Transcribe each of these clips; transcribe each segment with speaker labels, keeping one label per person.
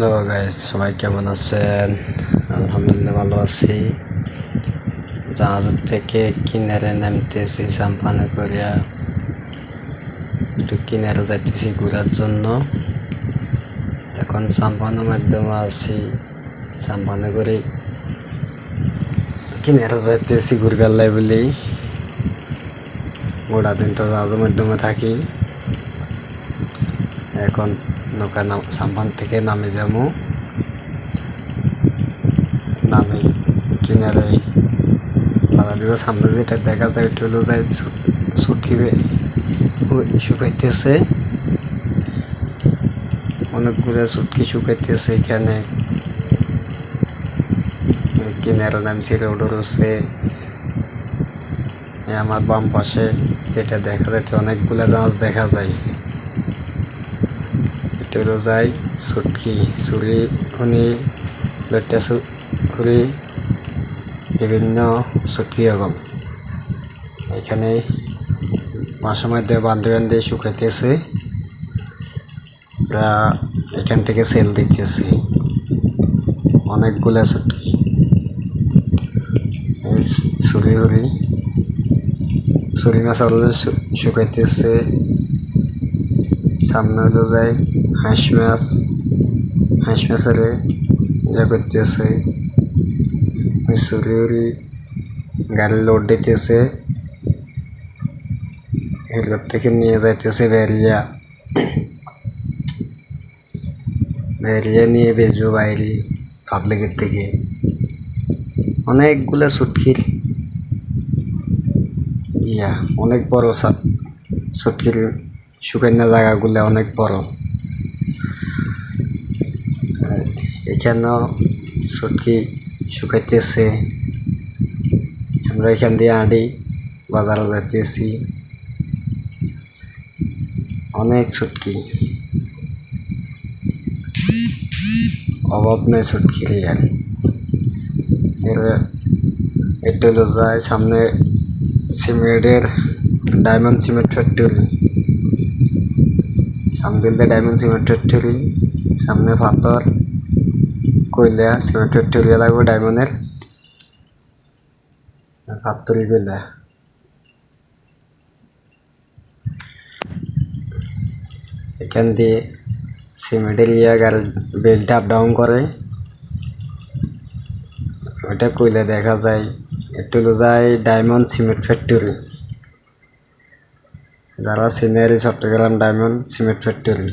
Speaker 1: Hello guys, সবাই কেমন আছেন? আলহামদুলিল্লাহ ভালো আছি। জাহাজের থেকে কিনারে নামতেছি সাম্পানে করিয়া। একটু কিনারে যাইতেছি ঘোরার জন্য। এখন সাম্পানের মাধ্যমে আছি। সাম্পানে করে কিনারে যাইতেছি ঘুরবার লাই বলি। গোটা দিন তো জাহাজের মাধ্যমে থাকি। এখন নৌকা নাম সাম্পান থেকে নামে যাব। নামে কিনারে বাজারের সামনে যেটা দেখা যায় ওইটা হলো যায় সুটকিবে শুকাইতেছে অনেকগুলো সুটকি শুকাইতেছে এখানে। কিনারে নামছি রোড রয়েছে আমার বাম পাশে যেটা দেখা যাচ্ছে অনেকগুলা জাহাজ দেখা যায়। এটা হলো যায় সুটকি চুরি শুনি লইটা চুরি বিভিন্ন সুটকি আগল এখানে মাসে মধ্যে বান্ধে শুকাইতেছে এখান থেকে সেল দিতেছে অনেকগুলা সুটকি চুরি হুরি চুরি মাছ শুকাইতেছে সামনে যায় হাঁস মাছ, হাঁস মাছের ইয়া করতেছে চুরি উরি, গাড়ি লোড দিতেছে। এগুলোর থেকে নিয়ে যাইতেছে বেরিয়া। বেরিয়া নিয়ে বেচবো বাইরে পাবলিকের থেকে। অনেকগুলো সুটকির ইয়া, অনেক বড় সুটকির শুকানো জায়গাগুলো অনেক বড়। এখানেও সুটকি শুকাইতেছে। আমরা এখান দিয়ে আড়ি বাজারে যাইতেছি। অনেক ছুটকি অভাব নেই ছুটকির আর যায় সামনে সিমেন্টের, ডায়মন্ড সিমেন্ট ফ্যাক্টরি। সামনে ডায়মন্ড সিমেন্ট ফ্যাক্টরি সামনে পাথর কইলা সিমেন্ট ফ্যাক্টরি লাগবে ডায়মন্ডের ফ্যাক্টরি কইলা এখান দিয়ে সিমেন্টের ইয়া গাড়ি বেল্ট আপ ডাউন করে। ওইটা কইলে দেখা যায়। একটু যায় ডায়মন্ড সিমেন্ট ফ্যাক্টরি যারা scenery Chattogram diamond cement factory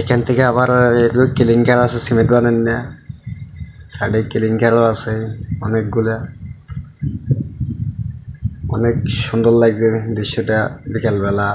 Speaker 1: এখান থেকে আবার এগুলো কেলিঙ্কার আছে সিমেন্ট বানান না। সাইডে কেলিঙ্কারও আছে, অনেকগুলা। অনেক সুন্দর লাগছে দৃশ্যটা বিকালবেলা।